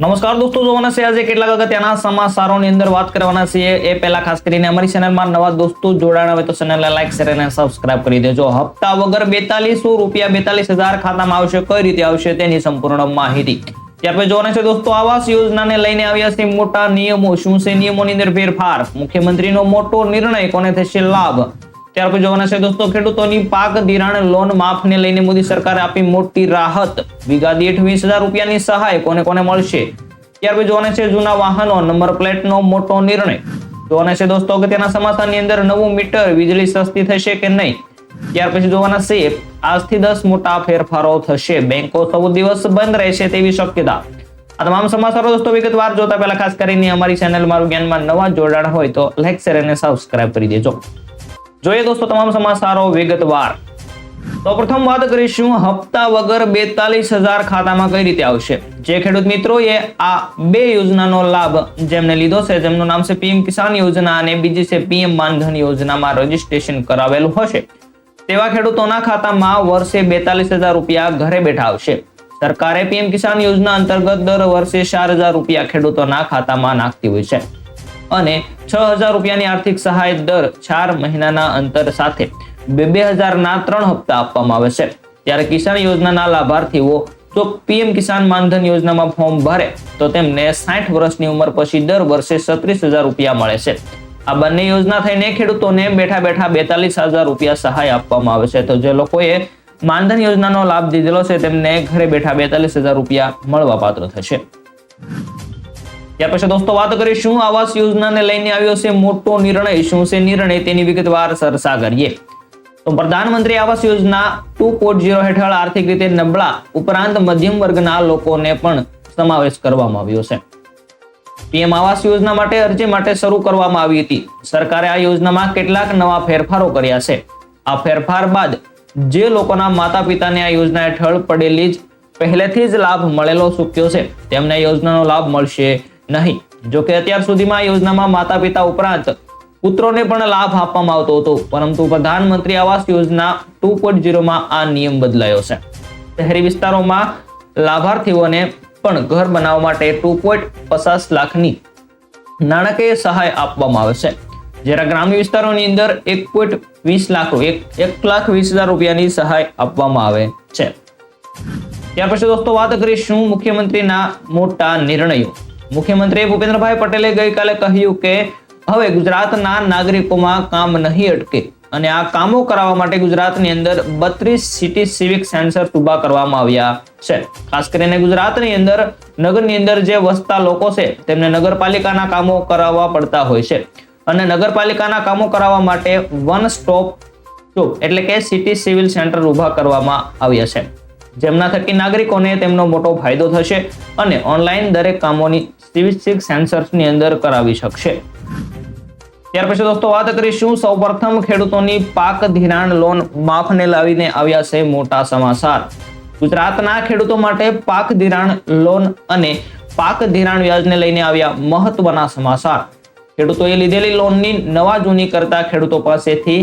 નમસ્કાર દોસ્તો, જોવાના છે આજે કેટલાક અગત્યના સમાચારોની અંદર વાત કરવાના છીએ. એ પહેલા ખાસ કરીને અમારી ચેનલમાં નવા દોસ્તો જોડાણ હોય તો ચેનલને લાઈક, શેર અને સબસ્ક્રાઇબ કરી દેજો. હપ્તા વગર બેતાલીસો રૂપિયા બેતાલીસ હજાર ખાતામાં આવશે. કઈ રીતે આવશે તેની સંપૂર્ણ માહિતી. ત્યારે જોવાના છે દોસ્તો, આવાસ યોજનાને લઈને આવ્યા છે મોટા નિયમો. શું છે નિયમોની અંદર ફેરફાર? મુખ્યમંત્રીનો મોટો નિર્ણય કોને થશે? લાભ. ત્યાર પછી જોવાના છે દોસ્તો, ખેડૂતોની પાક ધિરાણ લોન માફને લઈને મોદી સરકારે આપી મોટી રાહત. વીઘા દીઠ વીસ હજાર રૂપિયાની સહાય કોને કોને મળશે? ત્યાર પછી જોવાના છે જૂના વાહનો, નંબર પ્લેટનો મોટો નિર્ણય. જોવાના છે દોસ્તો કે તેના સમાચારની અંદર નવું મીટર વીજળી સસ્તી થશે કે નહીં? ત્યાર પછી જોવાના છે આજથી દસ મોટા ફેરફારો થશે. બેંકો સૌ દિવસ બંધ રહેશે તેવી શક્યતા. આ તમામ સમાચારો દોસ્તો વિગતવાર જોતા પહેલા ખાસ કરીને અમારી ચેનલ મારું જ્ઞાનમાં નવા જોડાણ હોય તો લાઈક શેર અને સબસ્ક્રાઇબ કરી દેજો. જોઈએ દોસ્તો, તમામ સમાચારો વિગતવાર. તો પ્રથમ વાત કરીશું, હપ્તા વગર બેતાલીસ હજાર ખાતામાં કઈ રીતે આવશે? જે ખેડૂત મિત્રોએ આ બે યોજનાનો લાભ જેમને લીધો છે, જેમનું નામ છે પીએમ કિસાન યોજના અને બીજી છે પીએમ માનધન યોજનામાં રજીસ્ટ્રેશન કરાવેલું હશે. તેવા ખેડૂતોના ખાતામાં વર્ષે બેતાલીસ હજાર રૂપિયા ઘરે બેઠા આવશે. સરકારે પીએમ કિસાન યોજના અંતર્ગત દર વર્ષે ચાર હજાર રૂપિયા ખેડૂતોના ખાતામાં નાખતી હોય છે. અને છ હજાર રૂપિયાની આર્થિક સહાય દર ચાર મહિનાના અંતર સાથે બે બે હજારના ત્રણ હપ્તા આપવામાં આવે છે. ત્યારે કિસાન યોજનાના લાભાર્થીઓ જો પીએમ કિસાન માનધન યોજનામાં ફોર્મ ભરે, તો તેમને સાઠ વર્ષની ઉંમર પછી દર વર્ષે સત્રીસ હજાર રૂપિયા મળે છે. આ બંને યોજના થઈને ખેડૂતોને બેઠા બેઠા બેતાલીસ હજાર રૂપિયા સહાય આપવામાં આવે છે. તો જે લોકોએ માનધન યોજનાનો લાભ દીધેલો છે, તેમને ઘરે બેઠા બેતાલીસ હજાર રૂપિયા મળવા પાત્ર થશે. ત્યાર પછી દોસ્તો વાત કરીશું આવાસ યોજનાને લઈને આવ્યો છે મોટો નિર્ણય. શું છે નિર્ણય? તેની વિગતવાર ચર્ચા કરીએ. તો પ્રધાનમંત્રી Awas Yojana two point zero હેઠળ આર્થિક રીતે નબળા, ઉપરાંત મધ્યમ વર્ગના લોકોને પણ સમાવેશ કરવામાં આવ્યો છે. પીએમ આવાસ યોજના માટે અરજી માટે શરૂ કરવામાં આવી હતી. સરકારે આ યોજનામાં કેટલાક નવા ફેરફારો કર્યા છે. આ ફેરફાર બાદ જે લોકોના માતા પિતાને આ યોજના હેઠળ પડેલી જ પહેલેથી જ લાભ મળેલો ચૂક્યો છે. તેમને યોજનાનો લાભ મળશે નહીં. જો કે અત્યાર સુધીમાં યોજનામાં માતા પિતા ઉપરાંત પુત્રોને પણ લાભ આપવામાં આવતો હતો. પરંતુ પ્રધાનમંત્રી આવાસ યોજના ટુ પોઈન્ટ ઝીરોમાં આ નિયમ બદલાયો છે. શહેરી વિસ્તારોમાં લાભાર્થીઓને પણ ઘર બનાવવા માટે ટુ પોઈન્ટ પચાસ લાખની નાણાકીય સહાય આપવામાં આવે છે. જ્યારે ગ્રામ્ય વિસ્તારોની અંદર એક પોઈન્ટ વીસ લાખ એક એક લાખ વીસ હજાર રૂપિયાની સહાય આપવામાં આવે છે. ત્યાર પછી દોસ્તો વાત કરીશું મુખ્યમંત્રીના મોટા નિર્ણયો. મુખ્યમંત્રી ભૂપેન્દ્રભાઈ પટેલે ગઈકાલે કહ્યું કે, હવે ગુજરાતના નાગરિકોમાં કામ નહીં અટકે અને આ કામો કરાવવા માટે ગુજરાતની અંદર બત્રીસ સિટી સિવિક સેન્સર્સ ઊભા કરવામાં આવ્યા છે. ખાસ કરીને ગુજરાતની અંદર, નગરની અંદર જે વસતા લોકો છે, તેમને નગરપાલિકાના કામો કરાવવા પડતા હોય છે. અને નગરપાલિકાના કામો કરાવવા માટે વન સ્ટોપ એટલે કે સિટી સિવિલ સેન્ટર ઊભા કરવામાં આવ્યા છે. જેમના થકી નાગરિકોને તેમનો મોટો ફાયદો થશે અને ઓનલાઈન દરેક કામોની સિવિક સેન્સર્સની અંદર કરાવી શકશે. ત્યાર પછી દોસ્તો વાત કરીશું સૌપ્રથમ ખેડૂતોની પાક ધિરાણ લોન માફને લાવીને આવ્યા છે મોટા સમાચાર. ગુજરાતના ખેડૂતો માટે પાક ધિરાણ લોન અને પાક ધિરાણ વ્યાજને લઈને આવ્યા મહત્વના સમાચાર. ખેડૂતોએ લીધેલી લોનની નવા જૂની કરતા ખેડૂતો પાસેથી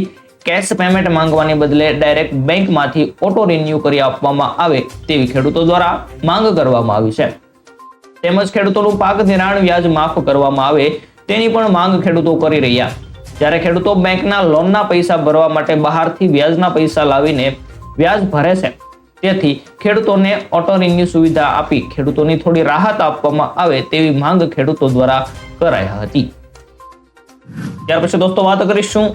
કેશ પેમેન્ટ માંગવાને બદલે ડાયરેક્ટ બેંકમાંથી ઓટો રિન્યુ કરી આપવામાં આવે તેવી ખેડૂતો દ્વારા માંગ કરવામાં આવી છે. તેમજ ખેડૂતોનું પાક ધિરાણ વ્યાજ માફ કરવામાં આવે તેની પણ માંગ ખેડૂતો કરી રહ્યા. જ્યારે ખેડૂતો બેંકના લોનના પૈસા ભરવા માટે બહારથી વ્યાજના પૈસા લાવીને વ્યાજ ભરે છે, તેથી ખેડૂતોને ઓટો રિન્યુ સુવિધા આપી ખેડૂતોની થોડી રાહત આપવામાં આવે તેવી માંગ ખેડૂતો દ્વારા કરાઈ હતી. ત્યાર પછી દોસ્તો વાત કરીશું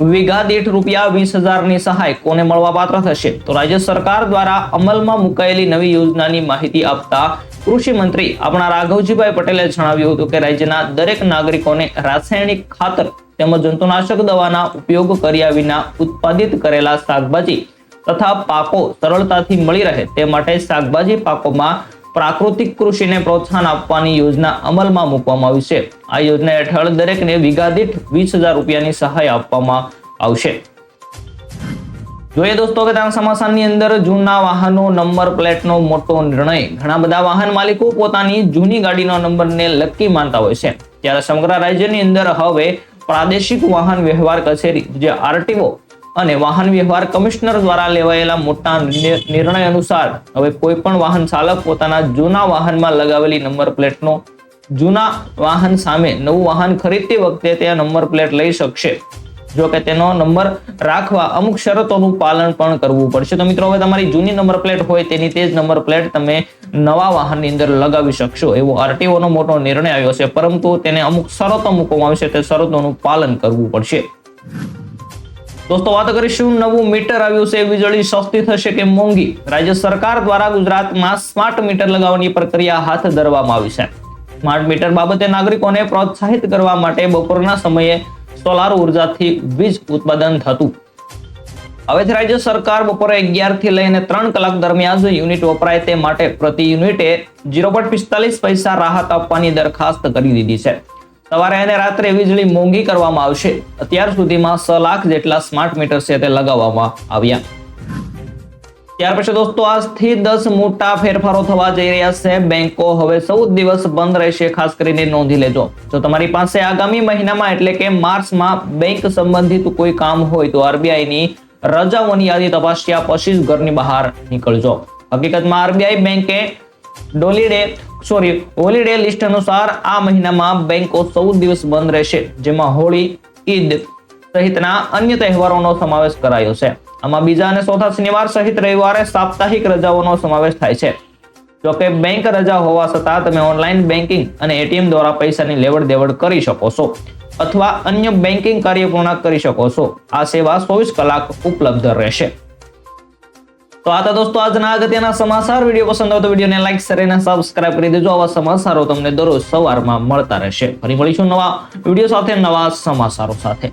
વીઘા દીઠ રૂપિયા વીસ હજારની સહાય કોને મળવા પાત્ર થશે? તો રાજ્ય સરકાર દ્વારા અમલમાં મુકાયેલી નવી યોજનાની માહિતી આપતા કૃષિ મંત્રી આપણા રાઘવજીભાઈ પટેલે જણાવ્યું હતું કે રાજ્યના દરેક નાગરિકોને રાસાયણિક ખાતર તેમજ જંતુનાશક દવાના ઉપયોગ કર્યા વિના ઉત્પાદિત કરેલા શાકભાજી તથા પાકો સરળતાથી મળી રહે તે માટે શાકભાજી પાકોમાં પ્રાકૃતિક કૃષિને પ્રોત્સાહન આપવાની યોજના અમલમાં મૂકવામાં આવી છે. આ યોજના હેઠળ દરેકને વીઘા દીઠ વીસ હજાર રૂપિયાની સહાય આપવામાં આવશે. જોઈએ દોસ્તો કે સમાચારની અંદર જૂના વાહનો નંબર પ્લેટનો મોટો નિર્ણય. ઘણા બધા વાહન માલિકો પોતાની જૂની ગાડીનો નંબરને લકી માનતા હોય છે. ત્યારે સમગ્ર રાજ્યની અંદર હવે પ્રાદેશિક વાહન વ્યવહાર કચેરી, જે આરટીઓ અને વાહન વ્યવહાર કમિશનર દ્વારા લેવાયેલા મોટા નિર્ણય અનુસાર હવે કોઈ પણ વાહન ચાલક પોતાના જૂના વાહનમાં લગાવેલી નંબર પ્લેટનો જૂના વાહન સામે નવું વાહન ખરીદતી વખતે તે નંબર પ્લેટ લઈ શકશે. જો કે તેનો નંબર રાખવા અમુક શરતોનું પાલન પણ કરવું પડશે. તો મિત્રો, હવે તમારી જૂની નંબર પ્લેટ હોય તેની તે જ નંબર પ્લેટ તમે નવા વાહનની અંદર લગાવી શકશો એવો આરટીઓ નો મોટો નિર્ણય આવ્યો છે. પરંતુ તેને અમુક શરતો મૂકવામાં આવશે તે શરતોનું પાલન કરવું પડશે. દોસ્તો, વાત કરીશું, નવું મીટર આવ્યું છે વીજળી સસ્તી થશે કે મોંઘી? રાજ્ય સરકાર દ્વારા ગુજરાતમાં સ્માર્ટ મીટર લગાવવાની પ્રક્રિયા હાથ ધરવામાં આવી છે. સ્માર્ટ મીટર બાબતે નાગરિકોને પ્રોત્સાહિત કરવા માટે બપોરના સમયે સોલાર ઉર્જાથી વીજ ઉત્પાદન થતું. હવેથી રાજ્ય સરકાર બપોરે અગિયારથી લઈને ત્રણ કલાક દરમિયાન યુનિટ વપરાય તે માટે પ્રતિ યુનિટે ઝીરો પોઈન્ટ પિસ્તાલીસ પૈસા રાહત આપવાની દરખાસ્ત કરી દીધી છે. સવારે અને રાત્રે વીજળી મોંઘી કરવામાં આવશે. અત્યાર સુધીમાં છ લાખ જેટલા સ્માર્ટ મીટર છે તે લગાવવામાં આવ્યા. ત્યાર પછી દોસ્તો, આજથી દસ મોટા ફેરફારો થવા જઈ રહ્યા છે. બેંકો હવે ચૌદ દિવસ બંધ રહેશે, ખાસ કરીને નોંધી લેજો. જો તમારી પાસે આગામી મહિનામાં એટલે કે માર્ચમાં બેંક સંબંધિત કોઈ કામ હોય તો આરબીઆઈની રજાઓની યાદી તપાસ્યા પછી જ ઘરની બહાર નીકળજો. હકીકતમાં આરબીઆઈ બેંકે ડોલીડે સોરી હોલીડે લિસ્ટ અનુસાર આ મહિનામાં બેંકો ચૌદ દિવસ બંધ રહેશે, જેમાં હોળી, ઈદ સહિતના અન્ય તહેવારોનો સમાવેશ કરાયો છે. આમાં બીજા અને ચોથા શનિવાર સહિત રવિવારે સાપ્તાહિક રજાઓનો સમાવેશ થાય છે. જોકે બેંક રજા હોવા છતાં તમે ઓનલાઈન બેન્કિંગ અને એટીએમ દ્વારા પૈસાની લેવડ દેવડ કરી શકો છો અથવા અન્ય બેન્કિંગ કાર્ય પૂર્ણ કરી શકો છો. આ સેવા ચોવીસ કલાક ઉપલબ્ધ રહેશે. તો આ હતા દોસ્તો આજના અગત્યના સમાચાર. વીડિયો પસંદ આવે તો વિડીયોને લાઈક, શેર અને સબસ્ક્રાઇબ કરી દેજો. આવા સમાચારો તમને દરરોજ સવારમાં મળતા રહેશે. ફરી મળીશું નવા વીડિયો સાથે, નવા સમાચારો સાથે.